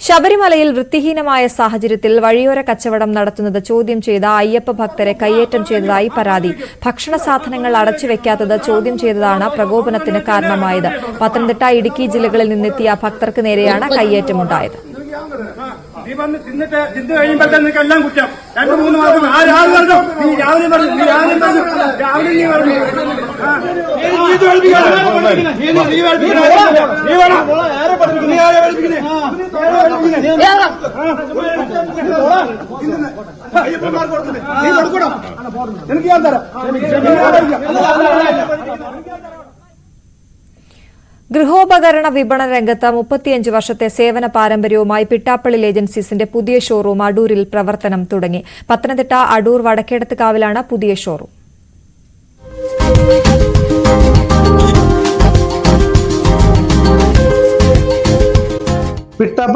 ശബരിമലയിൽ വൃത്തിഹീനമായ സാഹചര്യത്തിൽ വഴിയോര കച്ചവടം നടത്തുന്നത് ചോദ്യം ചെയ്ത അയ്യപ്പ ഭക്തരെ കയ്യേറ്റം ചെയ്തതായി പരാതി ഭക്ഷണ സാധനങ്ങൾ അടച്ചുവെക്കാത്തത് ചോദ്യം ചെയ്തതാണ് പ്രകോപനത്തിന് കാരണമായത് പത്തനംതിട്ട ഇടുക്കി ജില്ലകളിൽ നിന്നെത്തിയ ഭക്തർക്ക് നേരെയാണ് കയ്യേറ്റമുണ്ടായത് നീ വന്ന് തിന്നിട്ട് കുറ്റം മൂന്ന് മാസം നീ രാവിലെ പറഞ്ഞു രാവിലെ പറഞ്ഞു രാവിലെ നീ പറഞ്ഞു. നീ വേണം. നീ ആരെ പഠിപ്പിക്കുന്നെ? നീ ആരെ പഠിപ്പിക്കുന്നെ? ആ, അയ്യപ്പന്മാർക്ക് കൊടുക്കുന്നെ. നീ കൊടുക്കണം. എനിക്ക് ഞാൻ തരാം. നീ ആരെ പഠിപ്പിക്കാം. ഗൃഹോപകരണ വിപണന രംഗത്ത് മുപ്പത്തിയഞ്ച് വർഷത്തെ സേവന പാരമ്പര്യവുമായി പിട്ടാപ്പള്ളി ഏജൻസീസിന്റെ പുതിയ ഷോറൂം അടൂരിൽ പ്രവർത്തനം തുടങ്ങി. പത്തനംതിട്ട അടൂർ വടക്കേടത്ത് കാവിലാണ് പുതിയ ഷോറൂം. പിട്ടാപ്പള്ളി